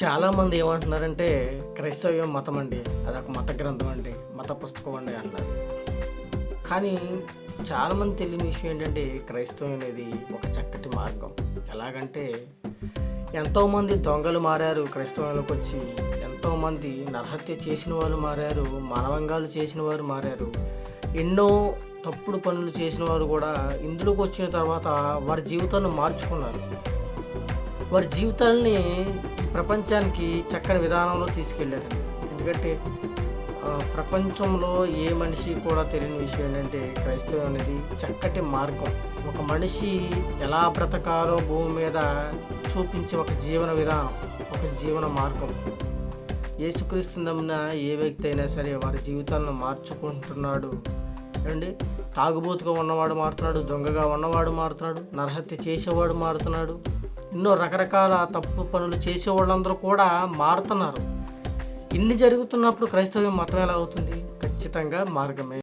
చాలామంది ఏమంటున్నారంటే క్రైస్తవ్యం మతం అండి అదొక మత గ్రంథం అండి మత పుస్తకం అండి అంటారు. కానీ చాలామంది తెలియని విషయం ఏంటంటే క్రైస్తవం అనేది ఒక చక్కటి మార్గం. ఎలాగంటే ఎంతోమంది దొంగలు మారారు క్రైస్తవంలోకి వచ్చి ఎంతోమంది నరహత్య చేసిన వాళ్ళు మారారు మానవంగాలు చేసిన వారు మారారు ఎన్నో తప్పుడు పనులు చేసిన వారు కూడా ఇందులోకి వచ్చిన తర్వాత వారి జీవితాన్ని మార్చుకున్నారు. వారి జీవితాలని ప్రపంచానికి చక్కని విధానంలో తీసుకెళ్ళారండి ఎందుకంటే ప్రపంచంలో ఏ మనిషి కూడా తెలియని విషయం ఏంటంటే క్రైస్తవం అనేది చక్కటి మార్గం. ఒక మనిషి ఎలా బ్రతకాలో భూమి మీద చూపించే ఒక జీవన విధానం ఒక జీవన మార్గం. యేసుక్రీస్తు నమ్మిన ఏ వ్యక్తి అయినా సరే వారి జీవితాలను మార్చుకుంటున్నాడు. అండి తాగుబోతుగా ఉన్నవాడు మారుతున్నాడు దొంగగా ఉన్నవాడు మారుతున్నాడు నరహత్య చేసేవాడు మారుతున్నాడు. ఎన్నో రకరకాల తప్పు పనులు చేసే వాళ్ళందరూ కూడా మారుతున్నారు. ఇన్ని జరుగుతున్నప్పుడు క్రైస్తవ్యం మతం ఎలా అవుతుంది? ఖచ్చితంగా మార్గమే.